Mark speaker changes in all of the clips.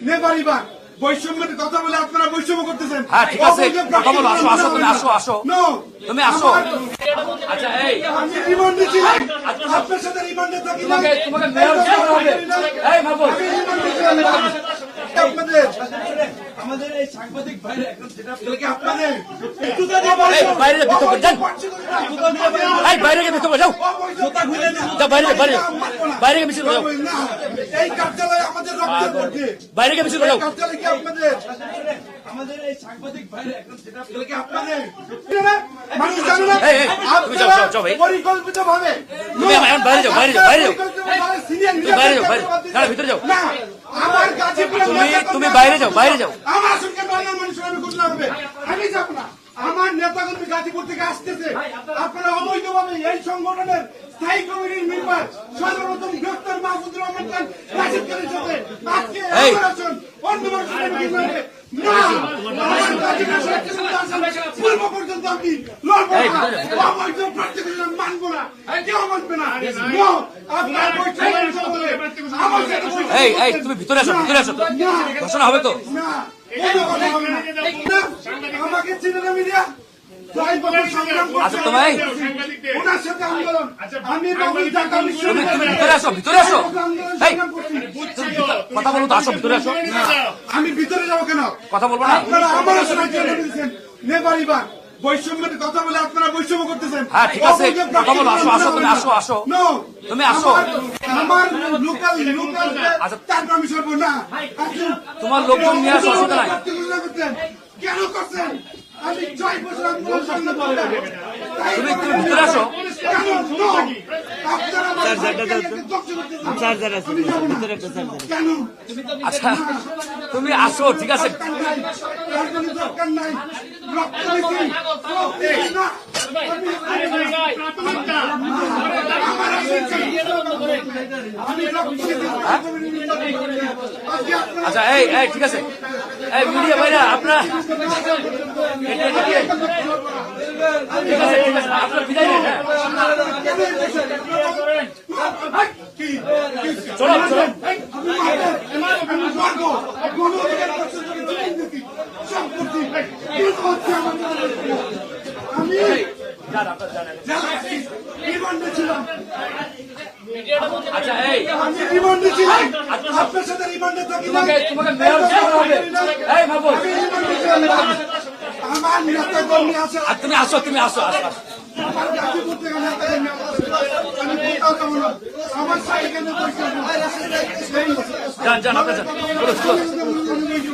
Speaker 1: নেপারি bug বৈষম্যের কথা বলে আপনারা বৈষম্য করতেছেন
Speaker 2: হ্যাঁ, ঠিক আছে। কথা বলো, আসো, আসো, তুমি আসো, আসো। তুমি আসো। আচ্ছা এই
Speaker 1: আমি রিমান্ডে ছিলাম আপনার সাথে রিমান্ডে থাকি না।
Speaker 2: তোমাকে তোমাকে মেয়র হবে এই মাহবুব
Speaker 1: আমি রিমান্ডে ছিলাম না। আপনাদের
Speaker 3: আমাদের এই সাংবাদিক ভাইরা এখন যেটা
Speaker 1: আপনাদের একটু তো দিয়ে
Speaker 2: বাইরে ভিতর যান। এই বাইরে গিয়ে ভিতরে যাও
Speaker 1: জুতা খুলে।
Speaker 2: যাও বাইরে যাও, বাইরে যাও। বাইরে গিয়ে করে যাও
Speaker 1: এই কার্যালয় আমাদের রক্তের মধ্যে
Speaker 2: বাইরে গিয়ে করে যাও
Speaker 1: কার্যালয় কি আপনাদের
Speaker 3: আমাদের এই সাংবাদিক ভাইরা এখন যেটা
Speaker 1: আপনাদের মানুষ জানে না
Speaker 2: তুমি যাও, যাও, যাও, ভাই।
Speaker 1: পরিকল্পিত ভাবে
Speaker 2: তুমি বাইরে যাও, বাইরে যাও, বাইরে যাও। বাইরে যাও, বাইরে। না, ভিতরে যাও।
Speaker 1: না
Speaker 2: তুমি তুমি বাইরে যাও বাইরে যাও।
Speaker 1: আমার সঙ্গে বাংলার মানুষের আমি ঘোষণা হবে আমি যাব না। আমার নেতাকর্মী গাজীপুর থেকে আসতেছে। আপনারা অবৈধভাবে এই সংগঠনের স্থায়ী কমিটির মেম্বার সর্বপ্রথম ডক্টর মাহমুদুর রহমান খান রাশিদ খানের সাথে। আজকে আছেন অন্য মানুষের মিটিং না আমার গাজীপুর শেখ হাসিনা আছেন, পূর্ব পর্যন্ত আমি লড়বো না। অবৈধ প্রার্থীকে মানবো না। কেউ মানবে না। আপনার বৈঠক
Speaker 2: এই এই তুমি ভিতরে আসো ভিতরে আসো ঘোষণা হবে তো।
Speaker 1: কথা আমাকে চিনে
Speaker 2: বলো তো আসো ভিতরে আসো।
Speaker 1: আমি ভিতরে যাব কেন?
Speaker 2: কথা বলব না।
Speaker 1: আপনারা আমার সময় বৈষম্যের কথা বলে আপনারা বৈষম্য করতেছেন।
Speaker 2: হ্যাঁ, ঠিক আছে। আসো, আসো, তুমি আসো, আসো। তুমি আসো।
Speaker 1: আমার লোকাল লোকাল
Speaker 2: আচ্ছা।
Speaker 1: তারপর না।
Speaker 2: তোমার লোকজন নিয়ে আসো, অসুবিধা নাই।
Speaker 1: কেন করছেন? আমি ছয় বছর আন্দোলন সামনে
Speaker 2: তুমি তুমি ভিতরে আসো।
Speaker 1: আমি যাব না। কেন?
Speaker 2: আচ্ছা। তুমি আসো, ঠিক আছে। আচ্ছা এই এই, ঠিক আছে। এই, মিডিয়া ভাইরা, আপনারা আপনারা বিদায় হ্যাঁ। চলো চলো।
Speaker 1: ছিলাম। আমি রিমান্ডে ছিলাম। আপনার সাথে রিমান্ডে থাকি। আমার নেতা কর্মী আছে
Speaker 2: তুমি আসো তুমি আসো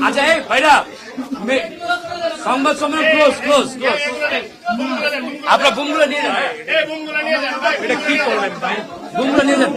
Speaker 2: আচ্ছা এই ভাইরা সংবাদ সম্মেলন ক্লোজ ক্লোজ ক্লোজ আপনার বুমগুলো নিয়ে যান। এটা কি করবেন বুমগুলো নিয়ে যান।